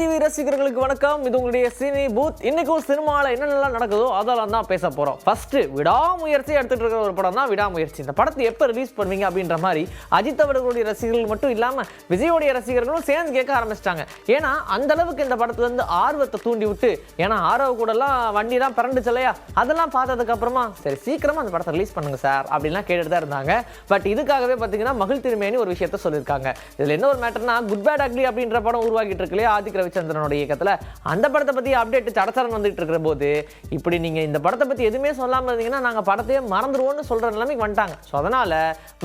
TV ரசிகர்களுக்கு வணக்கம். இது உங்களுடைய சினி பூத். இன்னைக்கு ஒரு சினிமாவில் என்னென்னலாம் நடக்குதோ அதெல்லாம் தான் பேச போகிறோம் ஃபஸ்ட்டு விடாமுயற்சி எடுத்துகிட்டு இருக்கிற ஒரு படம் தான் விடாமுயற்சி. இந்த படத்தை எப்போ ரிலீஸ் பண்ணுவீங்க அப்படின்ற மாதிரி அஜித் அவர்களுடைய ரசிகர்கள் மட்டும் இல்லாமல் விஜயோடைய ரசிகர்களும் சேர்ந்து கேட்க ஆரம்பிச்சிட்டாங்க. ஏன்னா அந்த அளவுக்கு இந்த படத்துல இருந்து ஆர்வத்தை தூண்டி விட்டு ஏன்னா ஆரவ கூடலாம் வண்டி தான் பிறண்டுச்சு இல்லையா? அதெல்லாம் பார்த்ததுக்கப்புறமா சரி சீக்கிரமாக அந்த படத்தை ரிலீஸ் பண்ணுங்க சார் அப்படின்லாம் கேட்டுட்டு தான் இருந்தாங்க. பட் இதுக்காகவே பார்த்தீங்கன்னா மகிழ் திருமேனி ஒரு விஷயத்த சொல்லியிருக்காங்க. இதில் என்ன ஒரு மேட்டர்னா குட் பேட் அக்லி அப்படின்ற படம் உருவாக்கிட்டு இருக்கு இல்லையா? ஆதிக்கிற ரவிச்சந்திரனோட இயக்கத்தில் அந்த படத்தை பற்றி அப்டேட் சடச்சரன் வந்துட்டு இருக்கிற போது இப்படி நீங்கள் இந்த படத்தை பற்றி எதுவுமே சொல்லாமல் இருந்தீங்கன்னா நாங்கள் படத்தையே மறந்துடுவோம்னு சொல்கிற நிலைமைக்கு வந்துட்டாங்க. ஸோ அதனால்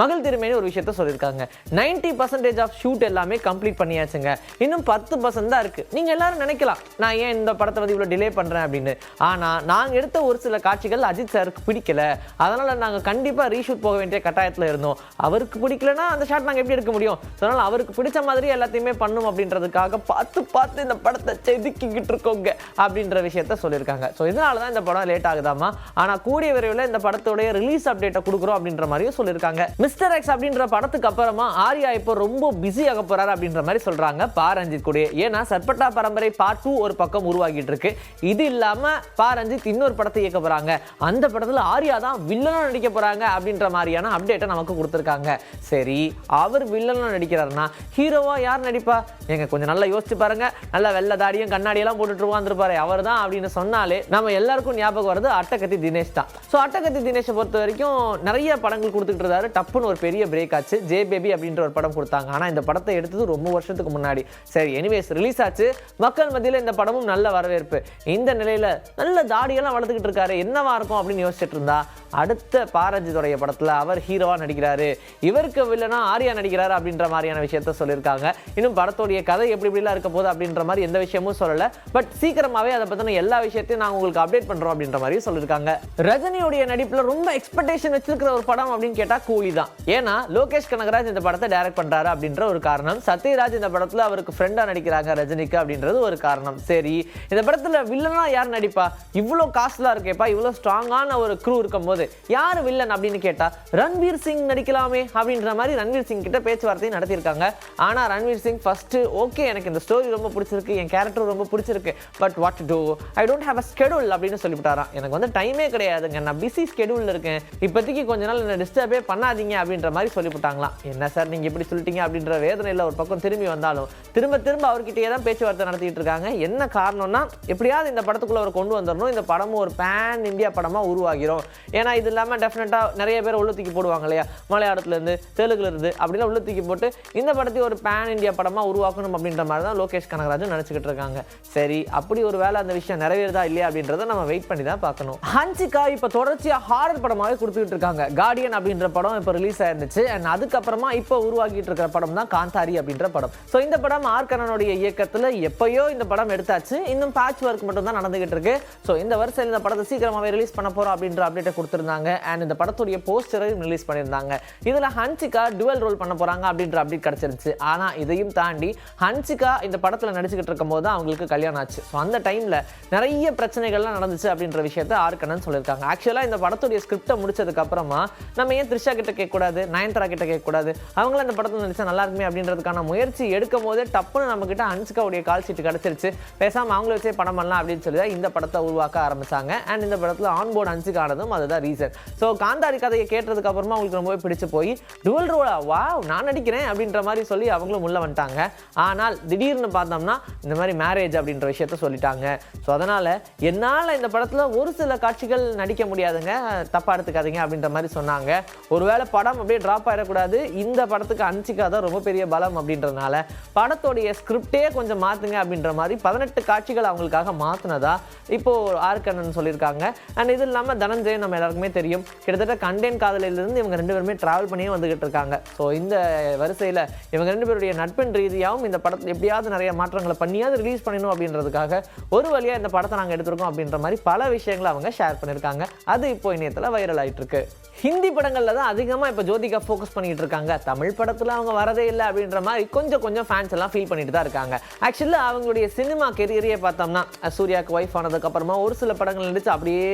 மகள் திருமேனி ஒரு விஷயத்த சொல்லியிருக்காங்க. 90% பர்சன்டேஜ் ஆஃப் ஷூட் எல்லாமே கம்ப்ளீட் பண்ணியாச்சுங்க. இன்னும் பத்து பர்சன்ட் தான் இருக்குது நீங்கள் எல்லாரும் நினைக்கலாம் நான் ஏன் இந்த படத்தை வந்து இவ்வளோ டிலே பண்ணுறேன் அப்படின்னு. ஆனால் நாங்கள் எடுத்த ஒரு சில காட்சிகள் அஜித் சாருக்கு பிடிக்கல. அதனால் நாங்கள் கண்டிப்பாக ரீஷூட் போக வேண்டிய கட்டாயத்தில் இருந்தோம். அவருக்கு பிடிக்கலனா அந்த ஷாட் நாங்கள் எப்படி எடுக்க முடியும்? அதனால் அவருக்கு பிடிச்ச மாதிரி எல்லாத்தையுமே பண்ணும் அப்படின்றதுக்காக பார்த்து பார்த்து இந்த படத்தை செதுக்கிக்கிட்டு இருக்கோங்க அப்படின்ற விஷயத்த சொல்லியிருக்காங்க. ஸோ இதனால தான் இந்த படம் லேட் ஆகுதாமா? ஆனால் கூடிய விரைவில் இந்த படத்துடைய ரிலீஸ் அப்டேட்டை கொடுக்குறோம் அப்படின்ற மாதிரியும் சொல்லியிருக்காங்க. மிஸ்டர் எக்ஸ் அப்படின்ற படத்துக்கு அப்புறமா ஆர்யா இப்போ ரொம்ப பிஸி ஆக போறாரு அப்படின்ற மாதிரி சொல்றாங்க. பா ரஞ்சித் கூட ஏன்னா சர்பட்டா பரம்பரை பார்ட் டூ ஒரு பக்கம் உருவாகிட்டு இருக்கு. இது இல்லாம பா ரஞ்சித் இன்னொரு படத்தை இயக்க போறாங்க. அந்த படத்துல ஆர்யா தான் வில்லனும் நடிக்க போறாங்க அப்படின்ற மாதிரியான அப்டேட்டை நமக்கு கொடுத்துருக்காங்க. சரி அவர் வில்லனும் நடிக்கிறாருன்னா ஹீரோவா யார் நடிப்பா? எங்க கொஞ்சம் நல்லா யோசிச்சு பாருங்க. நல்லா வெள்ளை தாடியும் கண்ணாடியெல்லாம் போட்டுட்டு உட்காந்துருப்பாரு அவர் தான் அப்படின்னு சொன்னாலே நம்ம எல்லாருக்கும் ஞாபகம் வருது அட்டகத்தி தினேஷ் தான். ஸோ அட்டகத்தி தினேஷை பொறுத்த வரைக்கும் நிறைய படங்கள் கொடுத்துட்டு இருந்தாரு டப்புன்னு ஒரு பெரிய பிரேக் ஆச்சு. ஜே பேபி அப்படின்ற ஒரு படம் கொடுத்தாங்க. ஆனால் இந்த படத்தை எடுத்தது ரொம்ப வருஷத்துக்கு முன்னாடி. சரி எனிவேஸ் ரிலீஸ் ஆச்சு. மக்கள் மத்தியில் இந்த படமும் நல்ல வரவேற்பு. இந்த நிலையில நல்ல தாடியெல்லாம் வளர்த்துக்கிட்டு இருக்காரு. என்னவா இருக்கும் அப்படின்னு யோசிச்சுட்டு இருந்தா அடுத்த பாரஞ்சிதுடைய படத்தில் அவர் ஹீரோவாக நடிக்கிறாரு. இவருக்கு வில்லனா ஆர்யா நடிக்கிறாரு அப்படின்ற மாதிரியான விஷயத்த சொல்லியிருக்காங்க. இன்னும் படத்தோடைய கதை எப்படி எப்படிலாம் இருக்க போகுது அப்படின்ற மாதிரி எந்த விஷயமும் சொல்லலை. பட் சீக்கிரமாகவே அதை பற்றின எல்லா விஷயத்தையும் நாங்கள் உங்களுக்கு அப்டேட் பண்ணுறோம் அப்படின்ற மாதிரி சொல்லியிருக்காங்க. ரஜினியுடைய நடிப்பில் ரொம்ப எக்ஸ்பெக்டேஷன் வச்சிருக்கிற ஒரு படம் அப்படின்னு கேட்டால் கூலி தான். ஏன்னா லோகேஷ் கனகராஜ் இந்த படத்தை டைரக்ட் பண்ணுறாரு அப்படின்ற ஒரு காரணம். சத்யராஜ் இந்த படத்தில் அவருக்கு ஃப்ரெண்டாக நடிக்கிறாங்க ரஜினிக்கு அப்படின்றது ஒரு காரணம். சரி இந்த படத்தில் வில்லனா யார் நடிப்பா? இவ்வளோ காஸ்ட்லா இருக்கேப்பா இவ்வளோ ஸ்ட்ராங்கான ஒரு க்ரூ இருக்கும்போது யார் வில்லன் அப்படின்னு கேட்டால் ரன்வீர் சிங் நடிக்கலாமே அப்படின்ற மாதிரி ரன்வீர் சிங் கிட்ட பேச்சுவார்த்தையும் நடத்தியிருக்காங்க. ஆனா ரன்வீர் சிங் ஃபர்ஸ்ட் ஓகே எனக்கு இந்த ஸ்டோரி ரொம்ப பிடிச்சிருக்கு என் கேரக்டர் ரொம்ப பிடிச்சிருக்கு but what to I don't have a schedule அப்படின்னு சொல்லிவிட்டாராம். எனக்கு வந்து டைமே கிடையாதுங்க. நான் பிஸி ஸ்கெடியூலில் இருக்கேன். இப்போதைக்கு கொஞ்ச நாள் என்ன டிஸ்டர்பே பண்ணாதீங்க அப்படின்ற மாதிரி சொல்லிவிட்டாங்களாம். என்ன சார் நீங்கள் இப்படி சொல்லிட்டீங்க அப்படின்ற வேதனையில் ஒரு பக்கம் திரும்பி வந்தாலும். திரும்ப திரும்ப அவர்கிட்டயே தான் பேச்சுவார்த்தை நடத்திட்டு இருக்காங்க. என்ன காரணம்னா எப்படியாவது இந்த படத்துக்குள்ள அவர் கொண்டு வந்துடணும் இந்த படமும் ஒரு பேன் இந்தியா படமாக உருவாகிறோம். ஏன்னா இது இல்லாமல் டெஃபினட்டாக நிறைய பேர் உள்ள தூக்கி போடுவாங்க இல்லையா? மலையாளத்துலேருந்து தெலுங்குலேருந்து அப்படின்னு உள்ள தூக்கி போட்டு இந்த படத்தையும் ஒரு பேன் இந்தியா படமாக உருவாக்கணும் அப்படின்ற மாதிரி தான் லோகேஷ் கனகராஜும் நினச்சிக்கிட்டு இருக்காங்க. சரி அப்படி ஒரு வேலை அந்த விஷயம் நிறைவேறுதா இல்லையா அப்படின்றத நம்ம வெயிட் பண்ணி தான் பார்க்கணும். ஹன்சிகா இப்போ தொடர்ச்சியாக ஹாரர் படமாகவே கொடுத்துக்கிட்டு இருக்காங்க. கார்டியன் அப்படின்ற படம் இப்போ ரிலீஸ் ஆயிருந்துச்சு. அண்ட் அதுக்கப்புறமா இப்போ உருவாக்கிட்டு இருக்கிற படம் தான் காந்தாரி அப்படின்ற படம். ஸோ இந்த படம் ஆர் கண்ணனுடைய இயக்கத்தில் எப்பயோ இந்த படம் எடுத்தாச்சு. இன்னும் பேட்ச் ஒர்க் மட்டும் தான் நடந்துகிட்டு இருக்கு. ஸோ இந்த வருஷம் இந்த படத்தை சீக்கிரமாகவே ரிலீஸ் பண்ண போகிறோம் அப்படின்ற அப்டேட்டை கொடுத்துருந்தாங்க. அண்ட் இந்த படத்துடைய போஸ்டரையும் ரிலீஸ் பண்ணியிருந்தாங்க. இதில் ஹன்சிகா டுவல் ரோல் பண்ண போகிறாங்க அப்படின்ற அப்டேட் கிடச்சிருந்துச்சு. ஆனால் இதையும் தாண்டி ஹன்சிகா இந்த படத்தில் நடிச்சுக்கிட்டு இருக்கும் போது தான் அவங்களுக்கு கல்யாணம் ஆச்சு. ஸோ அந்த டைமில் நிறைய பிரச்சனைகள்லாம் நடந்துச்சு அப்படின்ற விஷயத்த ஆர் கண்ணன் சொல்லியிருக்காங்க ஆக்சுவலாக இந்த படத்துடைய ஸ்கிரிப்டை முடிச்சதுக்கப்புறமா நம்ம ஏன் த்ரிஷா கிட்ட கேட்கக்கூடாது? நயன்தாரா கிட்ட கேட்கக்கூடாது? அவங்கள இந்த படத்தில் நடிச்சா நல்லா இருக்குமே அப்படின்றதுக்கான முயற்சி எடுக்கும் போதே டப்புன்னு நம்ம கிட்ட ஹன்சிகாவுடைய கால் சீட்டு கிடச்சிருச்சு. பேசாமல் அவங்கள வச்சே படம் பண்ணலாம் அப்படின்னு சொல்லி தான் இந்த படத்தை உருவாக்க ஆரம்பிச்சாங்க. அண்ட் இந்த படத்தில் ஆன் போர்டு ஹன்சிகா ஆனதும் அதுதான் ரீசன் ஸோ காந்தாரி கதையை கேட்டதுக்கு அப்புறமா அவங்களுக்கு ரொம்பவே பிடிச்சு போய் டுவல் ரோலா? வா நான் நடிக்கிறேன் அப்படின்ற மாதிரி சொல்லி அவங்களும் உள்ள வந்துட்டாங்க. ஆனால் திடீர்னு பார்த்தோம்னா இந்த மாதிரி மேரேஜ் அப்படின்ற விஷயத்த சொல்லிட்டாங்க. ஸோ அதனால் என்னால் இந்த படத்தில் ஒரு சில காட்சிகள் நடிக்க முடியாதுங்க. தப்பாக எடுத்துக்காதீங்க அப்படின்ற மாதிரி சொன்னாங்க. ஒருவேளை படம் அப்படியே ட்ராப் ஆகிடக்கூடாது இந்த படத்துக்கு அனுச்சிக்கா தான் ரொம்ப பெரிய பலம் அப்படின்றதுனால படத்தோடைய ஸ்கிரிப்டே கொஞ்சம் மாற்றுங்க அப்படின்ற மாதிரி பதினெட்டு காட்சிகள் அவங்களுக்காக மாற்றினதா இப்போ ஆர்கண்ணன் சொல்லியிருக்காங்க. அண்ட் இது இல்லாமல் தனஞ்சயன் நம்ம எல்லாருக்கும் தெரியும். கிட்டத்தட்ட கண்டேன் காதலிலிருந்து இவங்க ரெண்டு பேருமே ட்ராவல் பண்ணியே வந்துகிட்டு இருக்காங்க. ஸோ இந்த வரிசையில் இவங்க ரெண்டு பேருடைய நட்பின் ரீதியாகவும் இந்த படத்தில் எப்படியாவது நிறைய மாற்றங்களை பண்ணியாவது ரிலீஸ் பண்ணணும் அப்படின்றதுக்காக ஒரு வழியாக இந்த படத்தை நாங்கள் எடுத்திருக்கோம் அப்படின்ற மாதிரி பல விஷயங்களை அவங்க ஷேர் பண்ணியிருக்காங்க. அது இப்போ இணையத்தில் வைரல் ஆயிட்டு இருக்கு ஹிந்தி படங்களில் தான் அதிகமாக இப்போ ஜோதிகா ஃபோக்கஸ் பண்ணிட்டு இருக்காங்க. தமிழ் படத்தில் அவங்க வரதே இல்லை அப்படின்ற மாதிரி கொஞ்சம் கொஞ்சம் ஃபேன்ஸ் எல்லாம் ஃபீல் பண்ணிட்டு தான் இருக்காங்க. ஆக்சுவலாக அவங்களுடைய சினிமா கெரியரையே பார்த்தோம்னா சூர்யாவுக்கு ஒய்ஃப் ஆனதுக்கப்புறமா ஒரு சில படங்கள் நடிச்சு அப்படியே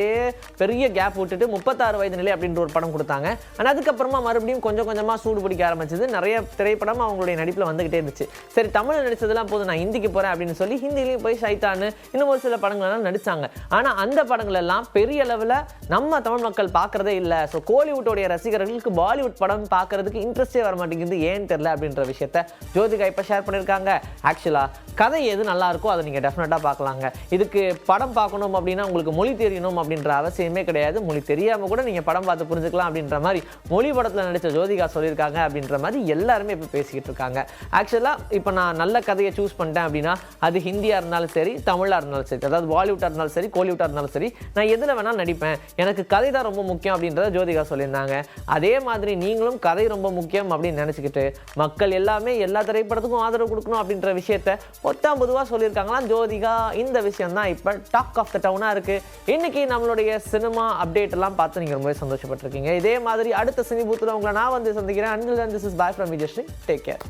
பெரிய கேப் விட்டுட்டு முப்பத்தாறு வயது நிலை அப்படின்ற ஒரு படம் கொடுத்தாங்க. ஆனால் அதுக்கப்புறமா மறுபடியும் கொஞ்சம் கொஞ்சமாக சூடு பிடிக்க ஆரம்பிச்சது. நிறைய திரைப்படம் அவங்களுடைய நடிப்பில் வந்துகிட்டே இருந்துச்சு. சரி சரி தமிழ் போதும் நான் ஹிந்திக்கு போகிறேன் அப்படின்னு சொல்லி ஹிந்திலையும் போய் ஷைத்தான்னு இன்னும் ஒரு சில படங்கள்லாம் நடித்தாங்க ஆனால் அந்த படங்கள் எல்லாம் பெரிய அளவில் நம்ம தமிழ் மக்கள் பார்க்குறதே இல்லை. ஸோ கோலிவுட்டோடைய ரசிகர்களுக்கு பாலிவுட் படம் பார்க்கறதுக்கு இன்ட்ரெஸ்டே வர மாட்டேங்குது ஏன்னு தெரில அப்படின்ற விஷயத்த ஜோதிகா இப்போ ஷேர் பண்ணியிருக்காங்க. ஆக்சுவலாக கதை எது நல்லா இருக்கோ அதை நீங்கள் டெஃபினட்டாக பார்க்கலாங்க. இதுக்கு படம் பார்க்கணும் அப்படின்னா உங்களுக்கு மொழி தெரியணும் அப்படின்ற அவசியமே கிடையாது. மொழி தெரியும். தெரியாமல் கூட நீங்கள் படம் பார்த்து புரிஞ்சுக்கலாம் அப்படின்ற மாதிரி மொழி படத்தில் நடித்த ஜோதிகா சொல்லியிருக்காங்க அப்படின்ற மாதிரி எல்லாருமே இப்போ பேசிக்கிட்டு இருக்காங்க. ஆக்சுவலாக இப்போ நான் நல்ல கதையை சூஸ் பண்ணிட்டேன் அப்படின்னா அது ஹிந்தியாக இருந்தாலும் சரி தமிழாக இருந்தாலும் சரி அதாவது பாலிவுட்டாக இருந்தாலும் சரி கோலிவுட்டாக இருந்தாலும் சரி நான் எதில் வேணாலும் நடிப்பேன். எனக்கு கதை தான் ரொம்ப முக்கியம் அப்படின்றத ஜோதிகா சொல்லியிருந்தாங்க. அதே மாதிரி நீங்களும் கதை ரொம்ப முக்கியம் அப்படின்னு நினச்சிக்கிட்டு மக்கள் எல்லாமே எல்லா திரைப்படத்துக்கும் ஆதரவு கொடுக்கணும் அப்படின்ற விஷயத்த பொத்தாம் பொதுவாக சொல்லியிருக்காங்களாம் ஜோதிகா. இந்த விஷயம் தான் இப்போ டாக் ஆஃப் த டவுனாக இருக்குது இன்றைக்கி நம்மளுடைய சினிமா அப்டேட் எல்லாம் பார்த்து நீங்கள் ரொம்பவே சந்தோஷப்பட்டிருக்கீங்க. இதே மாதிரி அடுத்த சினி பூத்தில் உங்களை நான் வந்து சந்திக்கிறேன். Until this is bye from Vijayashree take care